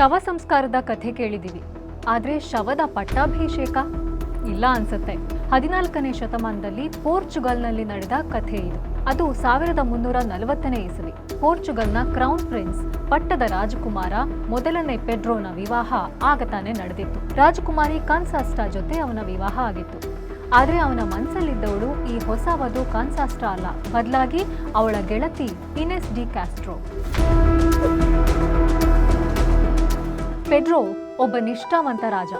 ಶವ ಸಂಸ್ಕಾರದ ಕಥೆ ಕೇಳಿದೀವಿ ಆದರೆ ಶವದ ಪಟ್ಟಾಭಿಷೇಕ? ಇಲ್ಲ ಅನ್ಸುತ್ತೆ. ಹದಿನಾಲ್ಕನೇ ಶತಮಾನದಲ್ಲಿ ಪೋರ್ಚುಗಲ್ನಲ್ಲಿ ನಡೆದ ಕಥೆ ಇದು. ಅದು ಸಾವಿರದ ಮುನ್ನೂರ ನಲವತ್ತನೇ ಇಸವಿ. ಪೋರ್ಚುಗಲ್ನ ಕ್ರೌನ್ ಪ್ರಿನ್ಸ್, ಪಟ್ಟದ ರಾಜಕುಮಾರ ಮೊದಲನೇ ಪೆಡ್ರೋನ ವಿವಾಹ ಆಗತಾನೆ ನಡೆದಿತ್ತು. ರಾಜಕುಮಾರಿ ಕಾನ್ಸಾಸ್ಟಾ ಜೊತೆ ಅವನ ವಿವಾಹ ಆಗಿತ್ತು. ಆದರೆ ಅವನ ಮನಸ್ಸಲ್ಲಿದ್ದವಳು ಈ ಹೊಸ ವಧು ಕಾನ್ಸಾಸ್ಟಾ ಅಲ್ಲ. ಬದಲಾಗಿ ಅವಳ ಗೆಳತಿ ಇನೆಸ್ ಡಿ ಕ್ಯಾಸ್ಟ್ರೋ. ಪೆಡ್ರೋ ಒಬ್ಬ ನಿಷ್ಠಾವಂತ ರಾಜ.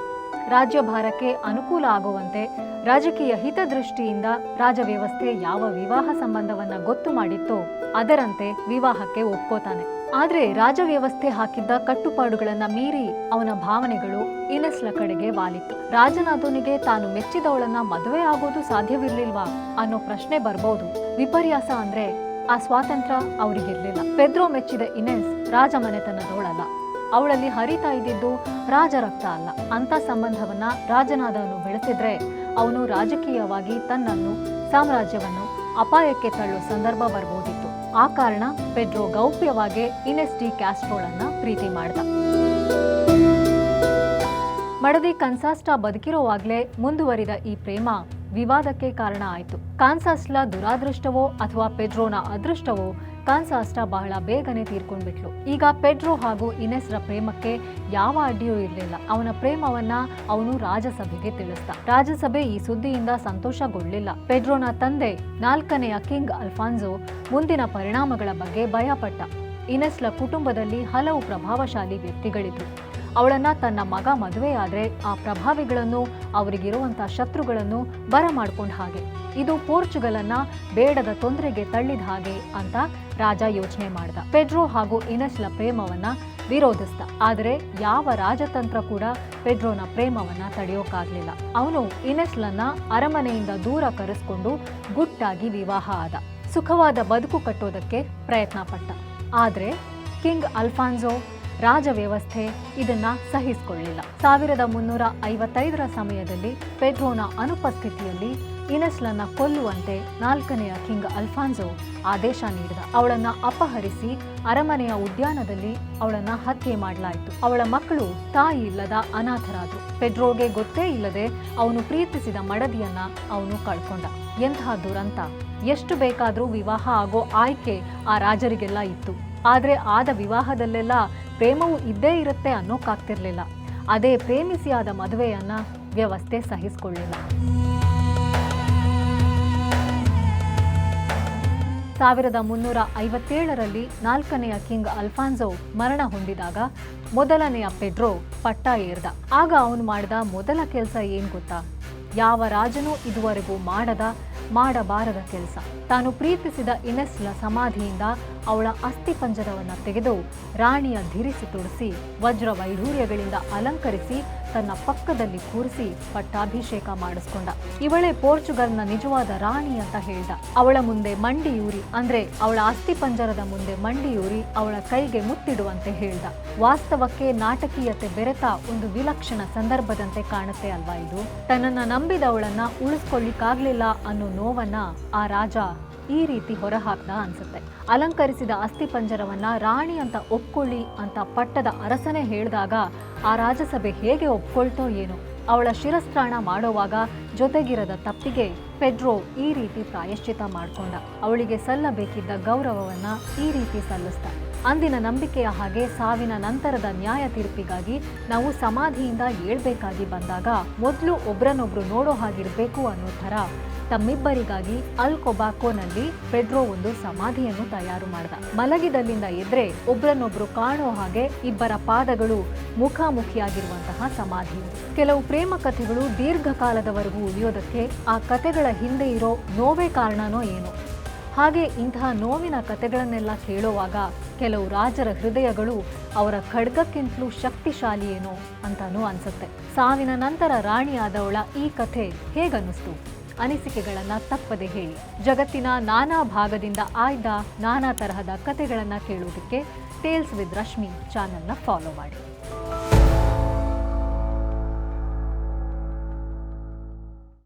ರಾಜ್ಯಭಾರಕ್ಕೆ ಅನುಕೂಲ ಆಗುವಂತೆ ರಾಜಕೀಯ ಹಿತದೃಷ್ಟಿಯಿಂದ ರಾಜವ್ಯವಸ್ಥೆ ಯಾವ ವಿವಾಹ ಸಂಬಂಧವನ್ನ ಗೊತ್ತು ಮಾಡಿತ್ತೋ ಅದರಂತೆ ವಿವಾಹಕ್ಕೆ ಒಪ್ಕೋತಾನೆ. ಆದ್ರೆ ರಾಜವ್ಯವಸ್ಥೆ ಹಾಕಿದ್ದ ಕಟ್ಟುಪಾಡುಗಳನ್ನ ಮೀರಿ ಅವನ ಭಾವನೆಗಳು ಇನೆಸ್ಲ ಕಡೆಗೆ ವಾಲಿತ್ತು. ರಾಜನಾದೋನಿಗೆ ತಾನು ಮೆಚ್ಚಿದವಳನ್ನ ಮದುವೆ ಆಗೋದು ಸಾಧ್ಯವಿರ್ಲಿಲ್ವಾ ಅನ್ನೋ ಪ್ರಶ್ನೆ ಬರ್ಬೋದು. ವಿಪರ್ಯಾಸ ಅಂದ್ರೆ ಆ ಸ್ವಾತಂತ್ರ್ಯ ಅವರಿಗಿರ್ಲಿಲ್ಲ. ಪೆದ್ರೋ ಮೆಚ್ಚಿದ ಇನೆಸ್ ರಾಜ ಮನೆತನದವಳಲ್ಲ ಅವಳಲ್ಲಿ ಹರಿತಾ ಇದ್ದಿದ್ದು ರಾಜ ರಕ್ತ ಅಲ್ಲ. ಅಂತ ಸಂಬಂಧವನ್ನ ರಾಜನಾದವನು ಬೆಳೆಸಿದ್ರೆ ಅವನು ರಾಜಕೀಯವಾಗಿ ತನ್ನನ್ನು, ಸಾಮ್ರಾಜ್ಯವನ್ನು ಅಪಾಯಕ್ಕೆ ತಳ್ಳುವ ಸಂದರ್ಭ ಬರಬಹುದಿತ್ತು ಆ ಕಾರಣ ಪೆಡ್ರೋ ಗೌಪ್ಯವಾಗಿ ಇನೆಸ್ ಡಿ ಕ್ಯಾಸ್ಟ್ರೋಳನ್ನ ಪ್ರೀತಿ ಮಾಡಿದ. ಮಡದಿ ಕನ್ಸಾಸ್ಟಾ ಬದುಕಿರೋವಾಗ್ಲೇ ಮುಂದುವರಿದ ಈ ಪ್ರೇಮ ವಿವಾದಕ್ಕೆ ಕಾರಣ ಆಯಿತು. ಕಾನ್ಸಾಸ್ಲ ದುರಾದೃಷ್ಟವೋ ಅಥವಾ ಪೆಡ್ರೋನ ಅದೃಷ್ಟವೋ ಕಾನ್ಸಾಸ್ಟ ಬಹಳ ಬೇಗನೆ ತೀರ್ಕೊಂಡ್ಬಿಟ್ಲು. ಈಗ ಪೆಡ್ರೋ ಹಾಗೂ ಇನೆಸ್ರ ಪ್ರೇಮಕ್ಕೆ ಯಾವ ಅಡ್ಡಿಯೂ ಇರಲಿಲ್ಲ. ಅವನ ಪ್ರೇಮವನ್ನ ಅವನು ರಾಜಸಭೆಗೆ ತಿಳಿಸ್ದ. ರಾಜಸಭೆ ಈ ಸುದ್ದಿಯಿಂದ ಸಂತೋಷಗೊಳ್ಳಿಲ್ಲ. ಪೆಡ್ರೋನ ತಂದೆ, ನಾಲ್ಕನೆಯ ಕಿಂಗ್ ಅಲ್ಫಾನ್ಸೋ ಮುಂದಿನ ಪರಿಣಾಮಗಳ ಬಗ್ಗೆ ಭಯಪಟ್ಟ. ಇನೆಸ್ಲ ಕುಟುಂಬದಲ್ಲಿ ಹಲವು ಪ್ರಭಾವಶಾಲಿ ವ್ಯಕ್ತಿಗಳಿದ್ರು. ಅವಳನ್ನ ತನ್ನ ಮಗ ಮದುವೆಯಾದರೆ ಆ ಪ್ರಭಾವಿಗಳನ್ನು ಅವರಿಗಿರುವಂಥ ಶತ್ರುಗಳನ್ನು ಬರಮಾಡ್ಕೊಂಡ ಹಾಗೆ. ಇದು ಪೋರ್ಚುಗಲನ್ನ ಬೇಡದ ತೊಂದರೆಗೆ ತಳ್ಳಿದ ಹಾಗೆ ಅಂತ ರಾಜ ಯೋಚನೆ ಮಾಡ್ದ. ಪೆಡ್ರೋ ಹಾಗೂ ಇನೆಸ್ಲ ಪ್ರೇಮವನ್ನ ವಿರೋಧಿಸ್ದ. ಆದರೆ ಯಾವ ರಾಜತಂತ್ರ ಕೂಡ ಪೆಡ್ರೋನ ಪ್ರೇಮವನ್ನ ತಡೆಯೋಕ್ಕಾಗ್ಲಿಲ್ಲ ಅವನು ಇನೆಸ್ಲನ್ನ ಅರಮನೆಯಿಂದ ದೂರ ಕರೆಸ್ಕೊಂಡು ಗುಟ್ಟಾಗಿ ವಿವಾಹ ಆದ. ಸುಖವಾದ ಬದುಕು ಕಟ್ಟೋದಕ್ಕೆ ಪ್ರಯತ್ನ ಪಟ್ಟ ಆದ್ರೆ ಕಿಂಗ್ ಅಲ್ಫಾನ್ಸೋ ರಾಜ ವ್ಯವಸ್ಥೆ ಇದನ್ನ ಸಹಿಸಿಕೊಳ್ಳಿಲ್ಲ. ಸಾವಿರದ ಮುನ್ನೂರ ಐವತ್ತೈದರ ಸಮಯದಲ್ಲಿ ಪೆಥೋನ ಅನುಪಸ್ಥಿತಿಯಲ್ಲಿ ಇನೆಸ್ಲನ್ನ ಕೊಲ್ಲುವಂತೆ ನಾಲ್ಕನೆಯ ಕಿಂಗ್ ಅಲ್ಫಾನ್ಸೋ ಆದೇಶ ನೀಡಿದ. ಅವಳನ್ನ ಅಪಹರಿಸಿ ಅರಮನೆಯ ಉದ್ಯಾನದಲ್ಲಿ ಅವಳನ್ನ ಹತ್ಯೆ ಮಾಡಲಾಯಿತು. ಅವಳ ಮಕ್ಕಳು ತಾಯಿ ಇಲ್ಲದ ಅನಾಥರಾದ್ರು. ಪೆಡ್ರೋಗೆ ಗೊತ್ತೇ ಇಲ್ಲದೆ ಅವನು ಪ್ರೀತಿಸಿದ ಮಡದಿಯನ್ನ ಅವನು ಕಳ್ಕೊಂಡ. ಎಂತಹ ದುರಂತ. ಎಷ್ಟು ಬೇಕಾದರೂ ವಿವಾಹ ಆಗೋ ಆಯ್ಕೆ ಆ ರಾಜರಿಗೆಲ್ಲ ಇತ್ತು. ಆದರೆ ಆದ ವಿವಾಹದಲ್ಲೆಲ್ಲ ಪ್ರೇಮವು ಇದ್ದೇ ಇರುತ್ತೆ ಅನ್ನೋಕ್ಕಾಗ್ತಿರ್ಲಿಲ್ಲ ಅದೇ ಪ್ರೇಮಿಸಿಯಾದ ಮದುವೆಯನ್ನು ವ್ಯವಸ್ಥೆ ಸಹಿಸಿಕೊಳ್ಳಿಲ್ಲ. ಸಾವಿರದ ಮುನ್ನೂರ ಐವತ್ತೇಳರಲ್ಲಿ ನಾಲ್ಕನೆಯ ಕಿಂಗ್ ಅಲ್ಫಾನ್ಸೋ ಮರಣ ಹೊಂದಿದಾಗ ಮೊದಲನೆಯ ಪೆಡ್ರೋ ಪಟ್ಟ ಏರ್ದ. ಆಗ ಅವನು ಮಾಡಿದ ಮೊದಲ ಕೆಲಸ ಏನು ಗೊತ್ತಾ? ಯಾವ ರಾಜನೂ ಇದುವರೆಗೂ ಮಾಡದ ಮಾಡಬಾರದ ಕೆಲಸ. ತಾನು ಪ್ರೀತಿಸಿದ ಇನೆಸ್ಲ ಸಮಾಧಿಯಿಂದ ಅವಳ ಅಸ್ಥಿಪಂಜರವನ್ನು ತೆಗೆದು ರಾಣಿಯ ಧಿರಿಸಿ ತೊಡಿಸಿ, ವಜ್ರ ವೈಢೂರ್ಯಗಳಿಂದ ಅಲಂಕರಿಸಿ ತನ್ನ ಪಕ್ಕದಲ್ಲಿ ಕೂರಿಸಿ ಪಟ್ಟಾಭಿಷೇಕ ಮಾಡಿಸ್ಕೊಂಡ. ಇವಳೇ ಪೋರ್ಚುಗಲ್ನ ನಿಜವಾದ ರಾಣಿ ಅಂತ ಹೇಳ್ದ. ಅವಳ ಮುಂದೆ ಮಂಡಿಯೂರಿ ಅಂದ್ರೆ ಅವಳ ಅಸ್ಥಿಪಂಜರದ ಮುಂದೆ ಮಂಡಿಯೂರಿ ಅವಳ ಕೈಗೆ ಮುತ್ತಿಡುವಂತೆ ಹೇಳ್ದ. ವಾಸ್ತವಕ್ಕೆ ನಾಟಕೀಯತೆ ಬೆರೆತ ಒಂದು ವಿಲಕ್ಷಣ ಸಂದರ್ಭದಂತೆ ಕಾಣುತ್ತೆ ಅಲ್ವಾ ಇದು? ತನ್ನನ್ನ ನಂಬಿದವಳನ್ನ ಉಳಿಸ್ಕೊಳ್ಳಿಕ್ಕಾಗ್ಲಿಲ್ಲ ಅನ್ನೋ ನೋವನ್ನ ಆ ರಾಜ ಈ ರೀತಿ ಹೊರಹಾಕ್ದ ಅನ್ಸುತ್ತೆ. ಅಲಂಕರಿಸಿದ ಅಸ್ಥಿಪಂಜರವನ್ನ ರಾಣಿ ಅಂತ ಒಪ್ಕೊಳ್ಳಿ ಅಂತ ಪಟ್ಟದ ಅರಸನೇ ಹೇಳಿದಾಗ ಆ ರಾಜಸಭೆ ಹೇಗೆ ಒಪ್ಕೊಳ್ತೋ ಏನು. ಅವಳ ಶಿರಸ್ತ್ರಾಣ ಮಾಡೋವಾಗ ಜೊತೆಗಿರದ ತಪ್ಪಿಗೆ ಪೆಡ್ರೋ ಈ ರೀತಿ ಪ್ರಾಯಶ್ಚಿತ ಮಾಡ್ಕೊಂಡ. ಅವಳಿಗೆ ಸಲ್ಲಬೇಕಿದ್ದ ಗೌರವವನ್ನ ಈ ರೀತಿ ಸಲ್ಲಿಸ್ದ. ಅಂದಿನ ನಂಬಿಕೆಯ ಹಾಗೆ ಸಾವಿನ ನಂತರದ ನ್ಯಾಯ ತೀರ್ಪಿಗಾಗಿ ನಾವು ಸಮಾಧಿಯಿಂದ ಏಳ್ಬೇಕಾಗಿ ಬಂದಾಗ ಮೊದಲು ಒಬ್ರನ್ನೊಬ್ರು ನೋಡೋ ಹಾಗಿರ್ಬೇಕು ಅನ್ನೋ ಥರ. ತಮ್ಮಿಬ್ಬರಿಗಾಗಿ ಅಲ್ ಕೊಬಾಕೋನಲ್ಲಿ ಪೆಡ್ರೋ ಒಂದು ಸಮಾಧಿಯನ್ನು ತಯಾರು ಮಾಡಿದ. ಮಲಗಿದಲ್ಲಿಂದ ಎದ್ರೆ ಒಬ್ರನ್ನೊಬ್ರು ಕಾಣೋ ಹಾಗೆ ಇಬ್ಬರ ಪಾದಗಳು ಮುಖಾಮುಖಿಯಾಗಿರುವಂತಹ ಸಮಾಧಿ. ಕೆಲವು ಪ್ರೇಮ ಕಥೆಗಳು ದೀರ್ಘಕಾಲದವರೆಗೂ ಉಳಿಯೋದಕ್ಕೆ ಆ ಕಥೆಗಳ ಹಿಂದೆ ಇರೋ ನೋವೇ ಕಾರಣನೋ ಏನೋ. ಹಾಗೆ ಇಂತಹ ನೋವಿನ ಕಥೆಗಳನ್ನೆಲ್ಲ ಕೇಳುವಾಗ ಕೆಲವು ರಾಜರ ಹೃದಯಗಳು ಅವರ ಖಡ್ಗಕ್ಕಿಂತಲೂ ಶಕ್ತಿಶಾಲಿಯೇನೋ ಅಂತಾನೂ ಅನ್ಸುತ್ತೆ. ಸಾವಿನ ನಂತರ ರಾಣಿಯಾದವಳ ಈ ಕಥೆ ಹೇಗನ್ನಿಸ್ತು? ಅನಿಸಿಕೆಗಳನ್ನು ತಪ್ಪದೆ ಹೇಳಿ. ಜಗತ್ತಿನ ನಾನಾ ಭಾಗದಿಂದ ಆಯ್ದ ನಾನಾ ತರಹದ ಕಥೆಗಳನ್ನು ಕೇಳೋದಕ್ಕೆ ಟೇಲ್ಸ್ ವಿತ್ ರಶ್ಮಿ ಚಾನೆಲ್ನ ಫಾಲೋ ಮಾಡಿ.